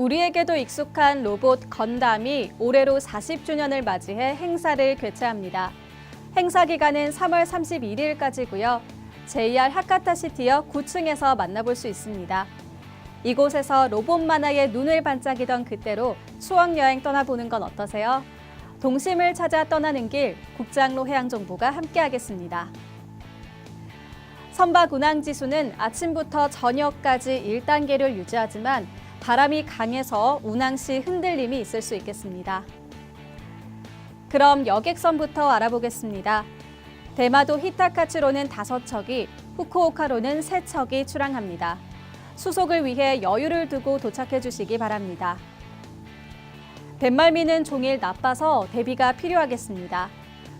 우리에게도 익숙한 로봇 건담이 올해로 40주년을 맞이해 행사를 개최합니다. 행사 기간은 3월 31일까지고요. JR 하카타시티역 9층에서 만나볼 수 있습니다. 이곳에서 로봇 만화에 눈을 반짝이던 그때로 추억 여행 떠나보는 건 어떠세요? 동심을 찾아 떠나는 길 국장로 해양정보가 함께하겠습니다. 선박 운항 지수는 아침부터 저녁까지 1단계를 유지하지만 바람이 강해서 운항 시 흔들림이 있을 수 있겠습니다. 그럼 여객선부터 알아보겠습니다. 대마도 히타카츠로는 5척이, 후쿠오카로는 3척이 출항합니다. 수속을 위해 여유를 두고 도착해 주시기 바랍니다. 뱃말미는 종일 나빠서 대비가 필요하겠습니다.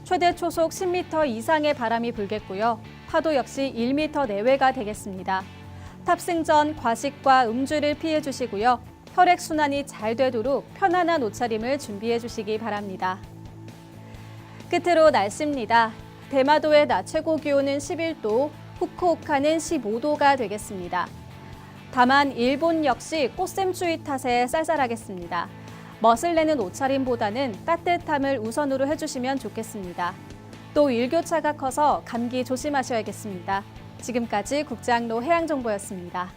최대 초속 10m 이상의 바람이 불겠고요. 파도 역시 1m 내외가 되겠습니다. 탑승 전 과식과 음주를 피해 주시고요. 혈액 순환이 잘 되도록 편안한 옷차림을 준비해 주시기 바랍니다. 끝으로 날씨입니다. 대마도의 낮 최고 기온은 11도, 후쿠오카는 15도가 되겠습니다. 다만 일본 역시 꽃샘추위 탓에 쌀쌀하겠습니다. 멋을 내는 옷차림보다는 따뜻함을 우선으로 해주시면 좋겠습니다. 또 일교차가 커서 감기 조심하셔야겠습니다. 지금까지 국장로 해양정보였습니다.